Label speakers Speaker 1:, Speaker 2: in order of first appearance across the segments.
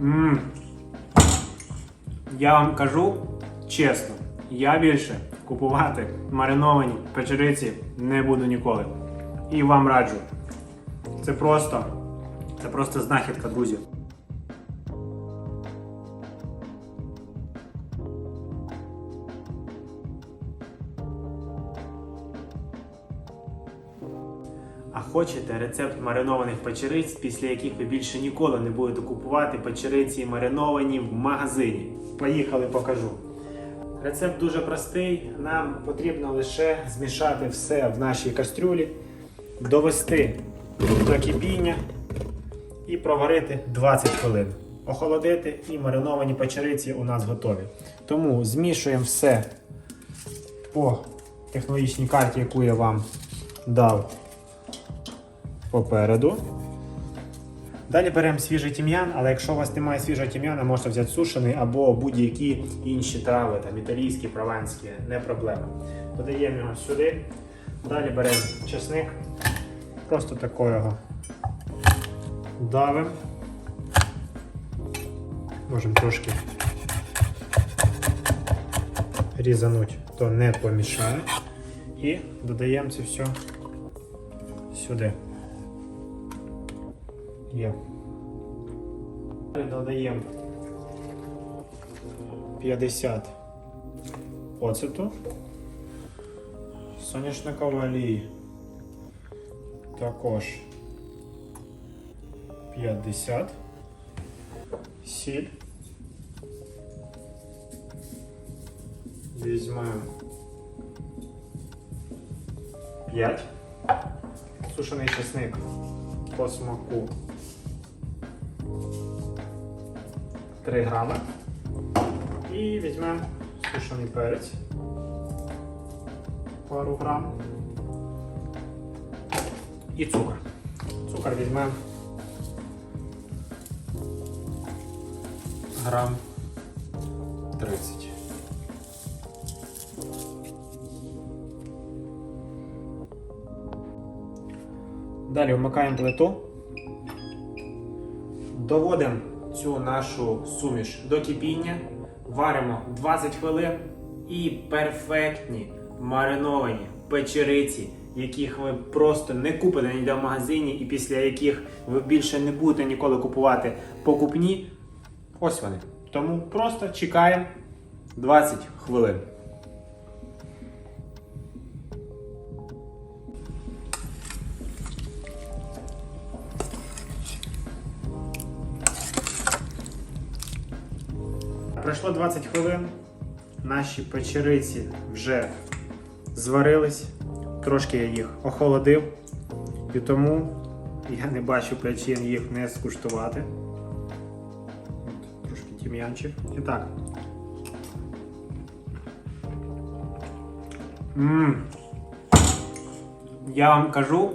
Speaker 1: Мм. Я вам кажу чесно, я більше купувати мариновані печериці не буду ніколи. І вам раджу. Це просто, це просто знахідка, друзі. А хочете рецепт маринованих печериць, після яких ви більше ніколи не будете купувати печериці мариновані в магазині? Поїхали, покажу. Рецепт дуже простий. Нам потрібно лише змішати все в нашій кастрюлі, довести до кипіння і проварити 20 хвилин. Охолодити і мариновані печериці у нас готові. Тому змішуємо все по технологічній карті, яку я вам дав попереду. Далі беремо свіжий тім'ян, але якщо у вас немає свіжого тім'яна, можете взяти сушений або будь-які інші трави, там італійські, прованські, не проблема. Додаємо його сюди. Далі беремо чесник, просто такого давимо. Можемо трошки різануть, то не помішає. І додаємо це все сюди. Є. Додаємо 50 оцету, соняшникової олії. Також 50 сіль. Візьмемо 5 сушений чесник по смаку 3 грами. І візьмемо сушений перець пару грам. І цукор. Цукор візьмемо грам 30. Далі вмикаємо плиту. Доводимо цю нашу суміш до кипіння, варимо 20 хвилин і перфектні мариновані печериці, яких ви просто не купите ніде в магазині, і після яких ви більше не будете ніколи купувати покупні. Ось вони. Тому просто чекаємо 20 хвилин. Пройшло 20 хвилин. Наші печериці вже зварились. Трошки я їх охолодив. І тому я не бачу причин їх не скуштувати. Трошки тім'янчик. І так. Ммм. Я вам кажу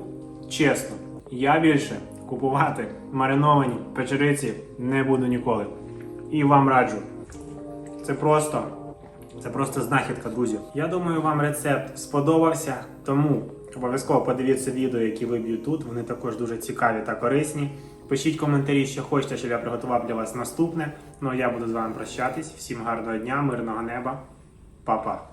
Speaker 1: чесно, я більше купувати мариновані печериці не буду ніколи. І вам раджу. Це просто, це просто знахідка, друзі. Я думаю, вам рецепт сподобався, тому обов'язково подивіться відео, які виб'ю тут. Вони також дуже цікаві та корисні. Пишіть коментарі, що хочете, щоб я приготував для вас наступне. Ну а я буду з вами прощатись. Всім гарного дня, мирного неба, Па-па.